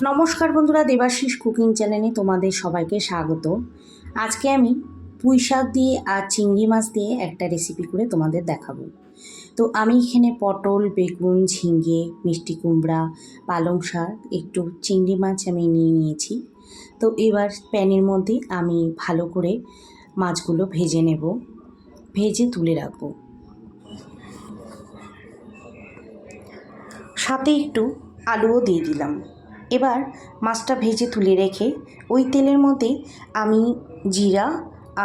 নমস্কার বন্ধুরা, দেবাশিস কুকিং চ্যানেলে তোমাদের সবাইকে স্বাগত। আজকে আমি পুঁই শাক দিয়ে আর চিংড়ি মাছ দিয়ে একটা রেসিপি করে তোমাদের দেখাবো। তো আমি এখানে পটল, বেগুন ঝিঙ্গে মিষ্টি কুমড়া, পালং শাক, একটু চিংড়ি মাছ আমি নিয়ে নিয়েছি। তো এবার প্যানের মধ্যে আমি ভালো করে মাছগুলো ভেজে নেব। ভেজে তুলে রাখব। সাথে একটু আলুও দিয়ে দিলাম। এবার মাছটা ভেজে তুলে রেখে ওই তেলের মধ্যে আমি জিরা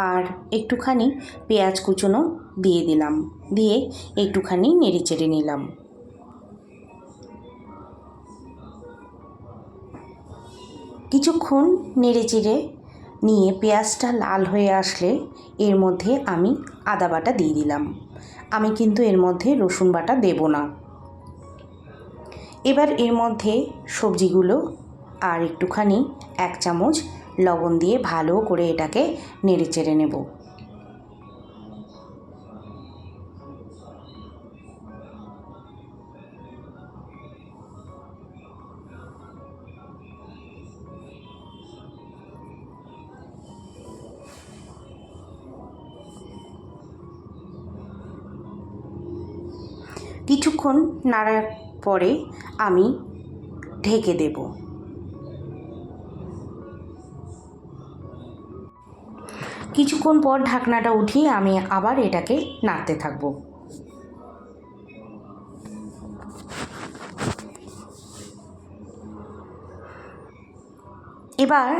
আর একটুখানি পেঁয়াজ কুচোনো দিয়ে দিলাম। দিয়ে একটুখানি নেড়ে চেড়ে নিলাম। কিছুক্ষণ নেড়ে চেড়ে নিয়ে পেঁয়াজটা লাল হয়ে আসলে এর মধ্যে আমি আদা বাটা দিয়ে দিলাম। আমি কিন্তু এর মধ্যে রসুন বাটা দেব না। এবার এর মধ্যে সবজিগুলো আর একটুখানি এক চামচ লবণ দিয়ে ভালো করে এটাকে নেড়ে চেড়ে নেব। কিছুক্ষণ নাড়ার পরে আমি ঢেকে দেব। কিছুক্ষণ পর ঢাকনাটা উঠিয়ে আমি আবার এটাকে নাড়তে থাকব। এবার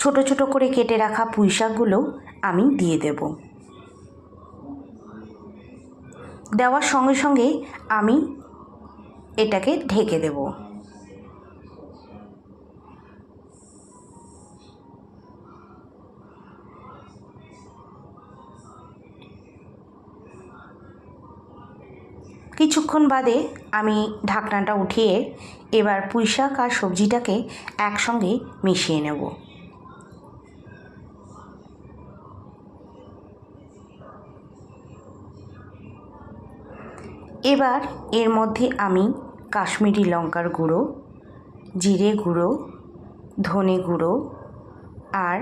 ছোট ছোট করে কেটে রাখা পুঁই শাকগুলো আমি দিয়ে দেব। দেওয়ার সঙ্গে সঙ্গে আমি এটাকে ঢেকে দেব। কিছুক্ষণ বাদে আমি ঢাকনাটা উঠিয়ে এবার পুঁই শাক আর সবজিটাকে একসঙ্গে মিশিয়ে নেব। এবার এর মধ্যে আমি কাশ্মীরি লঙ্কার গুঁড়ো, জিরে গুঁড়ো, ধনে গুঁড়ো আর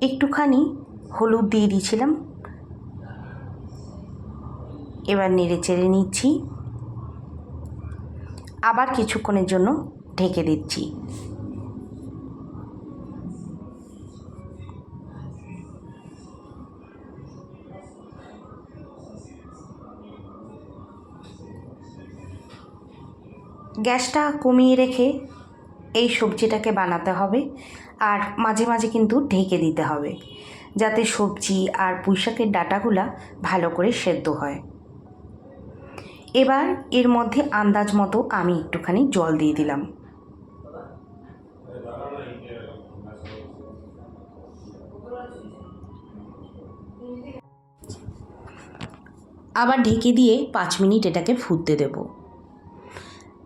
একটুখানি হলুদ দিয়ে দিয়েছিলাম। এবার নেড়ে চেড়ে নিচ্ছি। আবার কিছুক্ষণের জন্য ঢেকে দিচ্ছি। গ্যাসটা কমিয়ে রেখে এই সবজিটাকে বানাতে হবে আর মাঝে মাঝে কিন্তু ঢেকে দিতে হবে যাতে সবজি আর পুঁইশাকের ডাটাগুলা ভালো করে সেদ্ধ হয়। এবার এর মধ্যে আন্দাজ মতো আমি একটুখানি জল দিয়ে দিলাম। আবার ঢেকে দিয়ে পাঁচ মিনিট এটাকে ফুটতে দেব।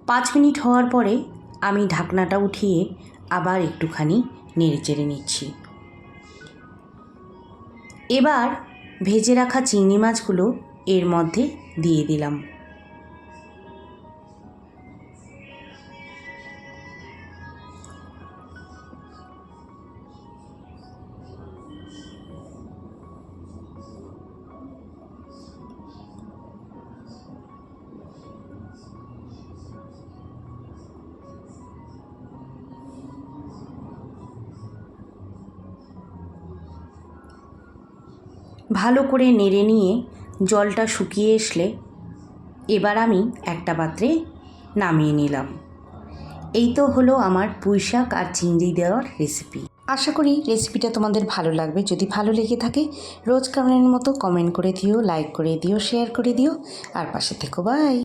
পাঁচ মিনিট হওয়ার পরে আমি ঢাকনাটা উঠিয়ে আবার একটুখানি নেড়ে চেড়ে নিচ্ছি। এবার ভেজে রাখা চিংড়ি মাছগুলো এর মধ্যে দিয়ে দিলাম। ভালো করে নেড়ে নিয়ে জলটা শুকিয়ে আসলে এবার আমি একটা পাত্রে নামিয়ে নিলাম। এই তো হলো আমার পুঁই শাক আর চিংড়ি দেওয়ার রেসিপি আশা করি রেসিপিটা তোমাদের ভালো লাগবে। যদি ভালো লেগে থাকে, রোজ কামনের মতো কমেন্ট করে দিও লাইক করে দিও শেয়ার করে দিও। আর পাশে থেকো বাই